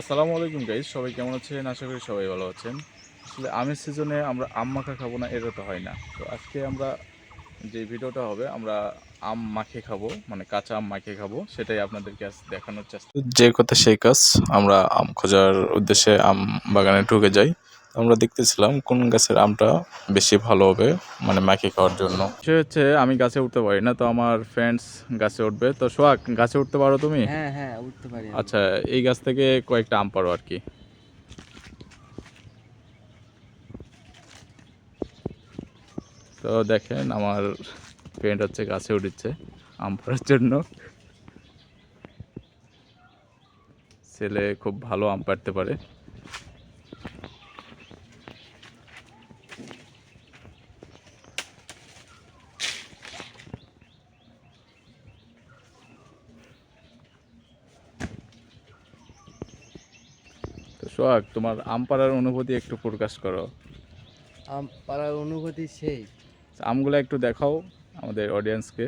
আসসালামু আলাইকুম গাইজ সবাই কেমন আছেন? আশা করি সবাই ভালো আছেন। আসলে আমের সিজনে আমরা আম মাখা খাব না এটা তো হয় না। তো আজকে আমরা যে ভিডিওটা হবে, আমরা আম মাখে খাব মানে কাঁচা আম মাখে খাব, সেটাই আপনাদেরকে আজ দেখানোর চেষ্টা। যে কথা সেই কাজ, আমরা আম খোঁজার উদ্দেশ্যে আম বাগানে ঢুকে যাই। আমরা দেখতেছিলাম কোন গাছের আমটা বেশি ভালো হবে মানে মাখে খাওয়ার জন্য। সে হচ্ছে আমি গাছে উঠতে পারি না তো আমার ফ্রেন্ডস গাছে উঠবে। তো সোহাগ গাছে উঠতে পারো তুমি? হ্যাঁ হ্যাঁ উঠতে পারি আচ্ছা এই গাছ থেকে কয়েকটা আম পারো আর কি। তো দেখেন আমার ফ্রেন্ড হচ্ছে গাছে উঠেছে আম পাড়ার জন্য। ছেলে খুব ভালো আম পাড়তে পারে। সোহাগ তোমার আম পাড়ার অনুভূতি একটু প্রকাশ করো। আম পাড়ার অনুভূতি সেই। আমগুলো একটু দেখাও আমাদের অডিয়েন্সকে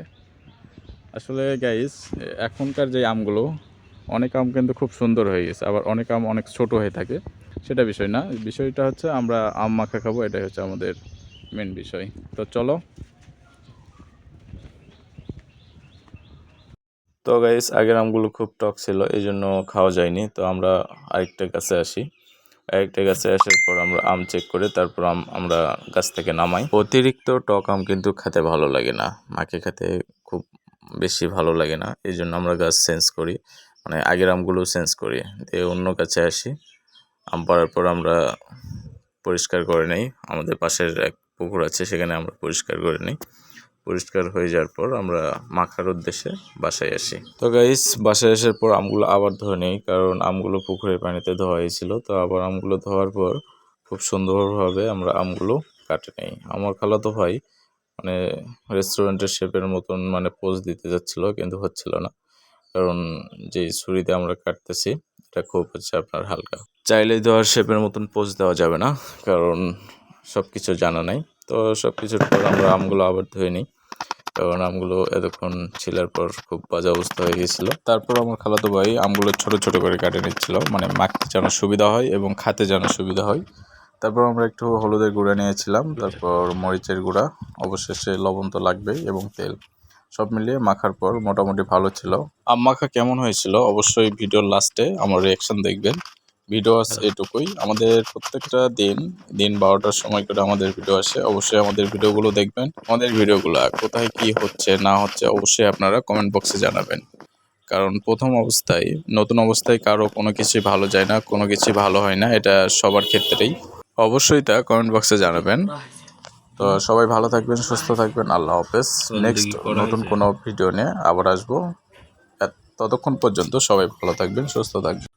আসলে গাইস এখনকার যে আমগুলো অনেক আম কিন্তু খুব সুন্দর হয়ে গেছে আবার অনেক আম অনেক ছোট হয়ে থাকে। সেটা বিষয় না বিষয়টা হচ্ছে আমরা আম মাখা খাব এটাই হচ্ছে আমাদের মেন বিষয়। তো চলো তো গাইস আগের আমগুলো খুব টক ছিল এই জন্য খাওয়া যায়নি। তো আমরা আরেকটা গাছে আসি। আরেকটা গাছে আসার পর আমরা আম চেক করে তারপর আম আমরা গাছ থেকে নামাই। অতিরিক্ত টক আম কিন্তু খেতে ভালো লাগে না। মাকে খেতে খুব বেশি ভালো লাগে না। এই জন্য আমরা গাছ চেঞ্জ করি। মানে আগের আমগুলো চেঞ্জ করি। দিয়ে অন্য গাছে আসি। আম পাড়ার পর আমরা পরিষ্কার করে নেই। আমাদের পাশের এক পুকুর আছে, সেখানে আমরা পরিষ্কার করে নিই। পরিষ্কার হয়ে যাওয়ার পর আমরা মাখার উদ্দেশ্যে বাসায় আসি। তো গাইস বাসায় আসার পর আমগুলো আবার ধুয়ে নিই, কারণ আমগুলো পুকুরের পানিতে ধোয়া হয়েছিল তো আবার আমগুলো ধোয়ার পর খুব সুন্দরভাবে আমরা আমগুলো কাটে নেই। আমার খালাতো ভাই মানে রেস্টুরেন্টের শেপের মতন মানে পোজ দিতে যাচ্ছিল, কিন্তু হচ্ছিল না। কারণ যে ছুরিতে আমরা কাটতেছি, এটা খুব হচ্ছে আপনার হালকা। চাইলে দেওয়ার শেপের মতন পোজ দেওয়া যাবে না, কারণ সব কিছু জানা নাই। তো সব কিছুর পর আমরা আমগুলো আবার ধুয়ে নিই। কারণ আমগুলো এতক্ষণ ছিলার পর খুব বাজে অবস্থা হয়ে গেছিল তারপর আমার খালাতো ভাই আমগুলো ছোট ছোট করে কাটে নিচ্ছিল। মানে মাখতে যেন সুবিধা হয় এবং খাতে যেন সুবিধা হয়। তারপর আমরা একটু হলুদের গুঁড়া নিয়েছিলাম। তারপর মরিচের গুঁড়া অবশেষে লবণ তো লাগবেই এবং তেল। সব মিলিয়ে মাখার পর মোটামুটি ভালো ছিল। আম মাখা কেমন হয়েছিল? অবশ্যই ভিডিওর লাস্টে আমার রিয়াকশন দেখবেন। ভিডিও আছে এটুকুই। আমাদের প্রত্যেকটা দিন দিন বারোটার সময় করে আমাদের ভিডিও আসে। অবশ্যই আমাদের ভিডিওগুলো দেখবেন। আমাদের ভিডিওগুলো কোথায় কি হচ্ছে না হচ্ছে অবশ্যই আপনারা কমেন্ট বক্সে জানাবেন। কারণ প্রথম অবস্থায় নতুন অবস্থায় কারও কোনো কিছুই ভালো যায় না কোনো কিছুই ভালো হয় না এটা সবার ক্ষেত্রেই। অবশ্যই তা কমেন্ট বক্সে জানাবেন। তো সবাই ভালো থাকবেন সুস্থ থাকবেন। আল্লাহ হাফেজ। নেক্সট নতুন কোনো ভিডিও নিয়ে আবার আসব। ততক্ষণ পর্যন্ত সবাই ভালো থাকবেন সুস্থ থাকবেন।